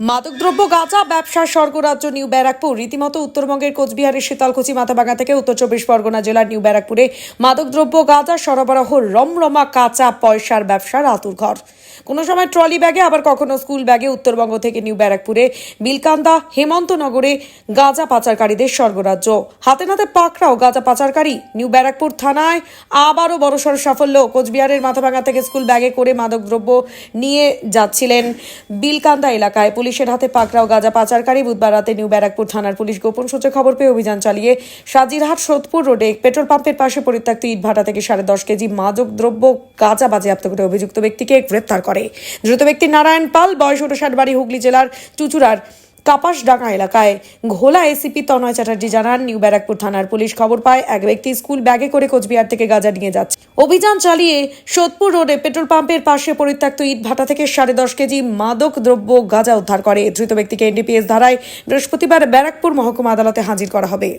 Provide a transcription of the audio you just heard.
মাদকদ্রব্য, গাঁজা, ব্যবসার স্বর্গরাজ্য নিউ ব্যারাকপুর। রীতিমতো উত্তরবঙ্গের কোচবিহারের শীতলকুচি মাথাভাঙা থেকে উত্তর চব্বিশ পরগনা জেলার নিউ ব্যারাকপুরে মাদকদ্রব্য, গাঁজা, সরবরাহ, রমরমা, কাঁচা পয়সার ব্যবসার আতুর ঘর। কোনো সময় ট্রলি ব্যাগে, আবার কখনো স্কুল ব্যাগে উত্তরবঙ্গ থেকে নিউ ব্যারাকপুরে বিলকান্দা, হেমন্তনগরে গাঁজা পাচারকারীদের স্বর্গরাজ্য। হাতে নাতে পাকড়াও গাঁজা পাচারকারী। নিউ ব্যারাকপুর থানায় আবারও বড়সড় সাফল্য কোচবিহারের মাথাভাঙা থেকে স্কুল ব্যাগে করে মাদকদ্রব্য নিয়ে যাচ্ছিলেন বিলকান্দা এলাকায়। পুলিশের হাতে পাকড়াও গাঁজা পাচারকারী বুধবার রাতে নিউ ব্যারাকপুর থানার পুলিশ গোপন সূত্রে খবর পেয়ে অভিযান চালিয়ে সাজিরহাট সোদপুর রোডে পেট্রোল পাম্পের পাশে পরিত্যক্ত ইটভাটা থেকে সাড়ে দশ কেজি মাদক দ্রব্য, গাঁজা বাজেয়াপ্ত করে অভিযুক্ত ব্যক্তিকে গ্রেপ্তার করে। দ্রুত ব্যক্তি নারায়ণ পাল, বয়স উনষাট, বাড়ি হুগলি জেলার চুচুড়ার কাপাসডাঙ্গা এলাকায় ঘোলা এসিপি তনয় চ্যাটার্জি জানান, নিউ ব্যারাকপুর থানার পুলিশ খবর পায়, এক ব্যক্তি স্কুল ব্যাগে করে কোচবিহার থেকে গাঁজা নিয়ে যাচ্ছে। অভিযান চালিয়ে সোদপুর রোডে পেট্রোল পাম্পের পাশে পরিত্যক্ত ইট ভাটা থেকে সাড়ে দশ কেজি মাদক দ্রব্য গাঁজা উদ্ধার করে। ধৃত ব্যক্তিকে এনডিপিএস ধারায় বৃহস্পতিবার ব্যারাকপুর মহকুমা আদালতে হাজির করা হবে।